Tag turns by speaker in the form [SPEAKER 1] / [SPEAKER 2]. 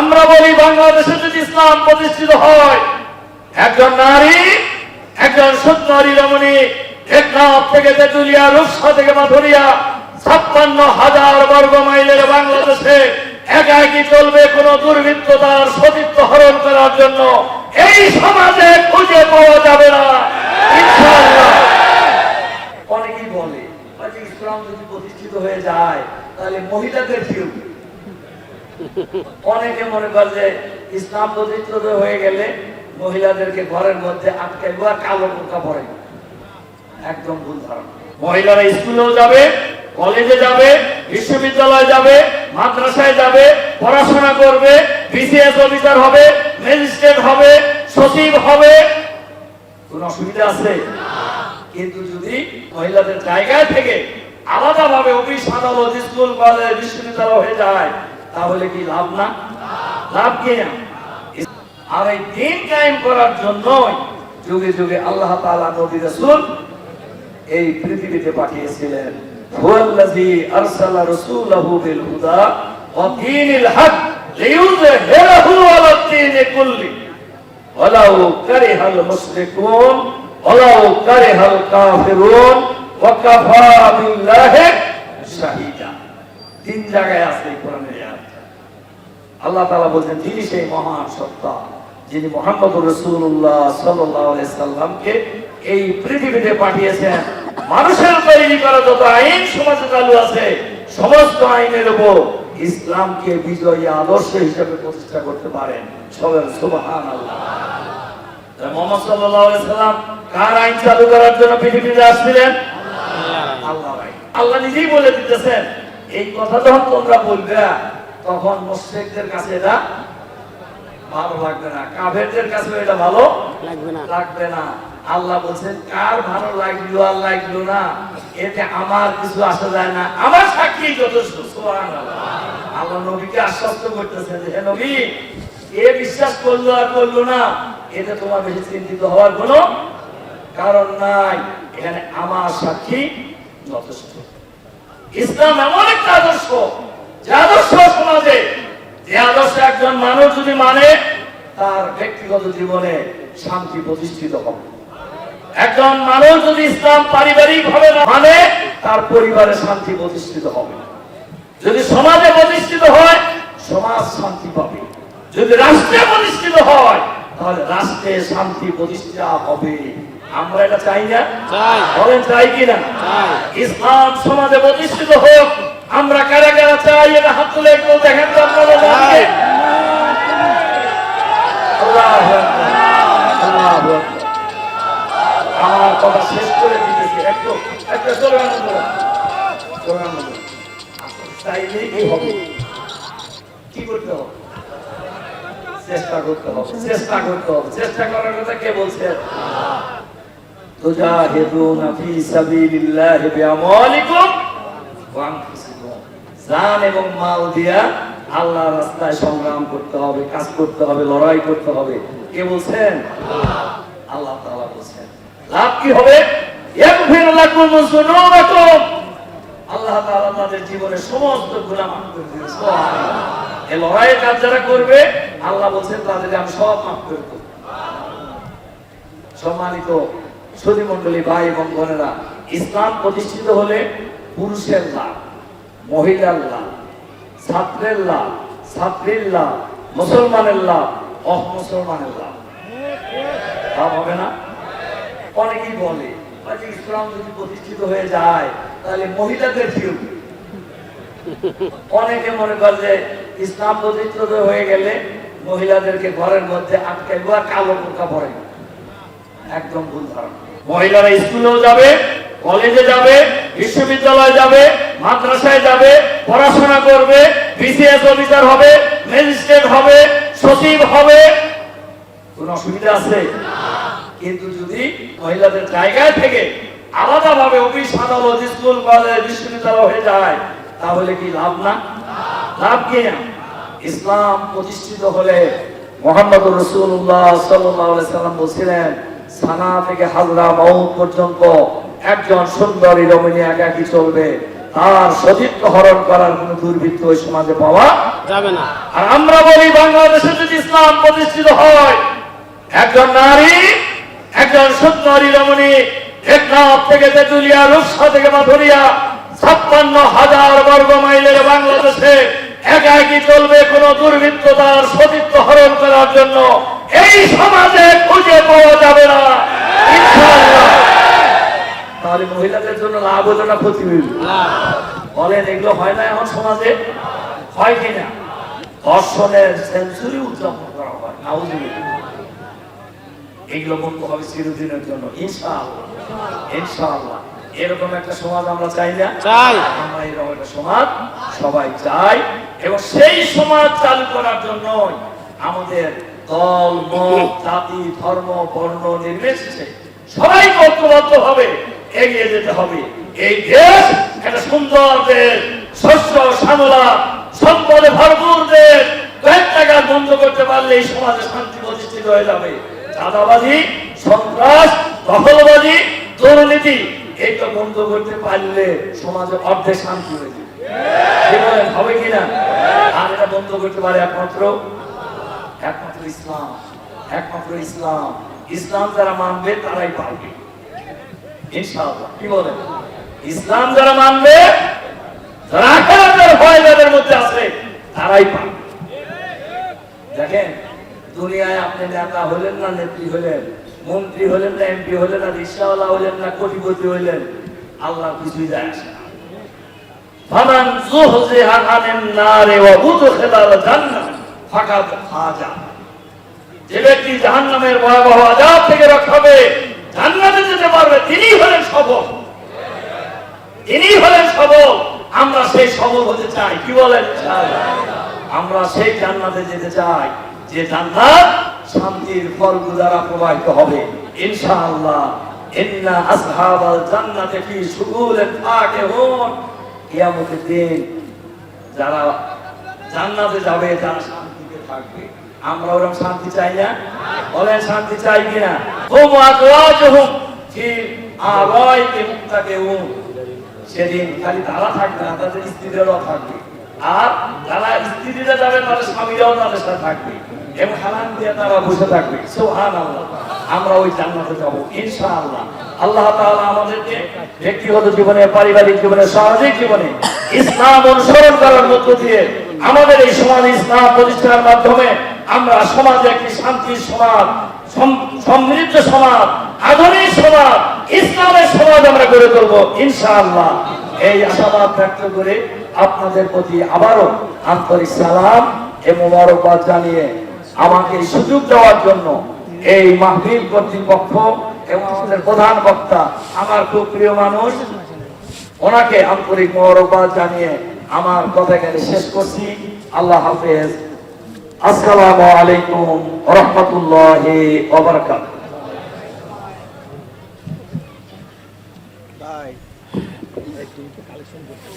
[SPEAKER 1] আমরা বলি বাংলাদেশে যদি ইসলাম প্রতিষ্ঠিত হয়, একজন নারী, একজন সুন্দরী রমণী টেকনাফ থেকে তেতুলিয়া, রূপসা থেকে মাথুরিয়া, ছাপ্পান্ন হাজার বর্গ মাইলের বাংলাদেশে একাকি চলবে কোন দুর্বৃত্ত তার সতীত্ব হরণ করার জন্য এই সমাজে খুঁজে পাওয়া যাবে না। অনেকেই বলে ইসলাম যদি প্রতিষ্ঠিত হয়ে যায়, তাহলে মহিলাদের কি? অনেকে মনে করে যে ইসলাম প্রতিষ্ঠিত হয়ে গেলে মহিলাদেরকে ঘরের মধ্যে আটকাইবো আর কালো বোরকা পরে। একদম ভুল ধারণা। মহিলারা স্কুলেও যাবে কলেজে যাবে বিশ্ববিদ্যালয়ে যাবে মাদ্রাসায় যাবে পড়াশোনা করবে বিসিএস অফিসার হবে ম্যাজিস্ট্রেট হবে সচিব হবে। কোন অসুবিধা আছে? কিন্তু যদি মহিলাদের জায়গায় থেকে আলাদা ভাবে অফিস আদালত স্কুল কলেজ বিশ্ববিদ্যালয় হয়ে যায় তাহলে কি লাভ না? লাভ কি আর এই দিন কায়েম করার জন্যই যুগে যুগে আল্লাহ তাআলা নবী রাসূল এই পৃথিবীতে পাঠিয়েছিলেন। হুয়াল্লাযী আরসালা রাসূলাহু বিল হুদা ওয়া দীনিল হক লিইয়ুযহিরাহু আলা দ্বীনি কুল্লি। ওয়ালাউ কারিহাল মুশরিকুন, ওয়ালাউ কারিহাল কাফিরুন, ওয়া কাফা বিল্লাহি শাহিদা। তিন জায়গায় আছে আয়াত। আল্লাহ তাআলা বলছেন তিনি সেই মহান সত্তা যিনি মোহাম্মদ রসুল্লাহ সাল্লামকে এই পৃথিবীতে পাঠিয়েছেন মানুষের তৈরি করা যত আইন সমাজে চালু আছে সমস্ত আইনের উপর ইসলামকে বিজয়ী আদর্শ হিসেবে প্রতিষ্ঠা করতে পারেন। সবাই সুবহান আল্লাহ মোহাম্মদ সাল্লাম কার আইন চালু করার জন্য পৃথিবীতে আসছিলেন? আল্লাহ। আল্লাহ নিজেই বলে দিতেছেন এই কথা যখন তোমরা বলবে তখন মুশরিকদের কাছে এটা ভালো লাগবে না। কাফেরদের কাছে এটা ভালো
[SPEAKER 2] লাগবে না।
[SPEAKER 1] লাগবে না। আল্লাহ বলছেন কার ভালো লাগল আর লাগল না? এতে আমার কিছু আসা যায় না। আমার সাক্ষী যথেষ্ট সুবহানাল্লাহ। আল্লাহ নবীকে আশ্বস্ত করতেছেন যে হে নবী এ বিশ্বাস করল আর করল না। এতে তোমার বেশি চিন্তিত হওয়ার কোনো কারণ নাই। এখানে আমার সাক্ষী যথেষ্ট। ইসলাম এমন একটা আদর্শ যে আদর্শ সমাজে যে আদর্শ একজন মানুষ যদি মানে তার ব্যক্তিগত জীবনে শান্তি প্রতিষ্ঠিত হবে। একজন মানুষ যদি ইসলাম পারিবারিক ভাবে মানে তার পরিবারে শান্তি প্রতিষ্ঠিত হবে। যদি সমাজে প্রতিষ্ঠিত হয় সমাজ শান্তি পাবে। যদি রাষ্ট্রে প্রতিষ্ঠিত হয় তাহলে রাষ্ট্রে শান্তি প্রতিষ্ঠা হবে। আমরা এটা চাই না। বলেন চাই কিনা ইসলাম সমাজে প্রতিষ্ঠিত হোক আমরা কারা কারা চাই এটা হাত তুলে একটু দেখেন তো। আমার কথা শেষ করে দিতেছি। একটু একটু চলে আনন্দ চলে আনন্দ চাইলেই কি হবে? কি করতে হবে? চেষ্টা করতে হবে। চেষ্টা করতে হবে। চেষ্টা করার কথা কে বলছে? তুজাহিদুনা ফি সাবিলিল্লাহি বিআমালিকুম ওয়া আনফুসিকুম জান এবং মাল দিয়া আল্লাহর রাস্তায় সংগ্রাম করতে হবে কাজ করতে হবে লড়াই করতে হবে। কে বলছেন? আল্লাহ। তাআলা বলছেন। লাভ কি হবে? আল্লাহ তাআলা তাদের জীবনের সমস্ত গুনাহ মাফ করে দিবেন। এই লড়াইয়ের কাজ যারা করবে আল্লাহ বলছেন তাদেরকে আমি সব মাফ করে দেব। সম্মানিত সুধী মন্ডলী ভাই এবং বোনেরা ইসলাম প্রতিষ্ঠিত হলে পুরুষের লাভ, মহিলার লাভ, ছাত্রের লাভ, ছাত্রীর লাভ, মুসলমানের লাভ অহ মুসলমানের লাভ। লাভ হবে না? অনেকেই বলে ইসলাম যদি প্রতিষ্ঠিত হয়ে যায়, তাহলে মহিলাদের কি? অনেকে মনে করে যে, ইসলাম প্রতিষ্ঠিত হয়ে গেলে মহিলাদেরকে ঘরের মধ্যে আর কালো বোরকা পরে একদম ভুল ধারণা। মহিলারা স্কুলেও যাবে কলেজে যাবে, বিশ্ববিদ্যালয়ে যাবে, মাদ্রাসায় যাবে, পড়াশোনা করবে বিসিএস অফিসার হবে ম্যাজিস্ট্রেট হবে, সচিব হবে। কোন অসুবিধা আছে? কিন্তু যদি মহিলাদের জায়গায় থেকে আলাদা ভাবে অফিস, আদালত, স্কুল, কলেজ, বিশ্ববিদ্যালয় হয়ে যায়, তাহলে কি লাভ না? লাভ কি না? ইসলাম প্রতিষ্ঠিত হলে মোহাম্মদ রসুল্লাহ সাল্লাম বলছিলেন, সানা থেকে হাজরা মাউদ পর্যন্ত একজন সুন্দরী রমণী একাকি চলবে। তার সতীত্ব হরণ করার কোন দুর্বৃত্ত ওই সমাজে পাওয়া
[SPEAKER 2] যাবে না।
[SPEAKER 1] আর আমরা বলি, বাংলাদেশে যদি ইসলাম প্রতিষ্ঠিত হয়, একজন নারী, একজন সুন্দরী রমণী, টেকনাফ থেকে তেতুলিয়া, রূপসা থেকে ছাপ্পান্ন হাজার বর্গ মাইলের বাংলাদেশে একাকি চলবে কোন দুর্বৃত্ত তার সতীত্ব হরণ করার জন্য। এই সমাজে খুঁজে পাওয়া যাবে না। তাহলে মহিলাদের জন্য লাভ হলো না ক্ষতি হইল। বলেন এগুলো হয় না এখন সমাজে? হয় কিনা? ধর্ষণের সেঞ্চুরি উদযাপন করা হয় নাউজুবিল্লাহ। এগুলো বন্ধ হবে চিরদিনের জন্য ইনশাআল্লাহ। ইনশাআল্লাহ। এরকম একটা সমাজ আমরা চাই না?
[SPEAKER 2] চাই।
[SPEAKER 1] আমরা এরকম একটা সমাজ সবাই চাই এবং সেই সমাজ চালু করার জন্য আমাদের দল মত জাতি ধর্ম বর্ণ নির্বিশেষে সবাই ঐক্যবদ্ধ হবে। এগিয়ে যেতে হবে। এই দেশ একটা সুন্দর দেশ, শস্য, শ্যামলা, সম্পদে ভরপুর দেশ। কয়েক টাকা বন্ধ করতে পারলে এই সমাজে শান্তি প্রতিষ্ঠিত হয়ে যাবে। চাঁদাবাজি, সন্ত্রাস, দখলবাজি, দুর্নীতি, এইটা বন্ধ করতে পারলে সমাজে অর্ধেক শান্তি হয়ে যাবে। হবে কিনা আর এটা বন্ধ করতে পারে একমাত্র? একমাত্র ইসলাম। একমাত্র ইসলাম। ইসলাম যারা মানবে, তারাই পারবে। ইনশাআল্লাহ। ইসলাম যারা মানবে মধ্যে আছে তারাই পারবে দেখেন, দুনিয়ায় আপনি নেতা হলেন না, নেত্রী হলেন, মন্ত্রী হলেন না, এমপি হলেন না, রিক্সাওয়ালা হলেন না, কোটিপতি হইলেন আল্লাহ কিছুই যায় যে ব্যক্তি জাহান্নামের ভয়াবহ আযাব থেকে রক্ষা হবে যেতে পারবে তিনি হলেন সফল তিনি হলেন সবল হতে চাই কি বলেন? আমরা সেই জান্নাতে যেতে চাই, যে জান্নাত শান্তির ফলগু দ্বারা প্রবাহিত হবে। ইনশাআল্লাহ, ইন্না আসহাবাল জান্নাতে কিয়ামতের দিন যারা জান্নাতে যাবে, তারা শান্তিতে থাকবে। আমরা ওরকম শান্তি চাই না? শান্তি চাই কিনা? হুম সেদিন খালি তারা থাকবে না, তাদের স্ত্রীরাও থাকবে। আর যারা স্ত্রীরা যাবে, তাদের স্বামীরাও তাদের সাথে থাকবে। এবং হালান দিয়ে তারা বসে থাকবে। সোহান আল্লাহ আমরা ওই জান্নাতে যাব, ইনশাআল্লাহ। আল্লাহ তাআলা আমাদেরকে ব্যক্তিগত জীবনে, পারিবারিক জীবনে, সামাজিক জীবনে ইসলাম অনুসরণ করার মধ্য দিয়ে আমাদের এই সমাজ ইসলাম প্রতিষ্ঠার মাধ্যমে আমরা সমাজে একটি শান্তির সমাজ, সম- সমৃদ্ধ সমাজ, আধুনিক সমাজ ইসলামের সমাজ আমরা গড়ে তুলবো, ইনশাআল্লাহ। এই আশাবাদ ব্যক্ত করে আপনাদের প্রতি আবারও আন্তরিক সালাম এবং মোবারকবাদ জানিয়ে আমাকে সুযোগ দেওয়ার জন্য এই মাহফিল কর্তৃপক্ষ এবং আমাদের প্রধান বক্তা, আমার খুব প্রিয় মানুষ, ওনাকে আন্তরিক মোবারকবাদ জানিয়ে আমার কথা এখানে শেষ করছি। আল্লাহ হাফেজ। আসসালামু আলাইকুম রহমতুল্লাহি ওয়া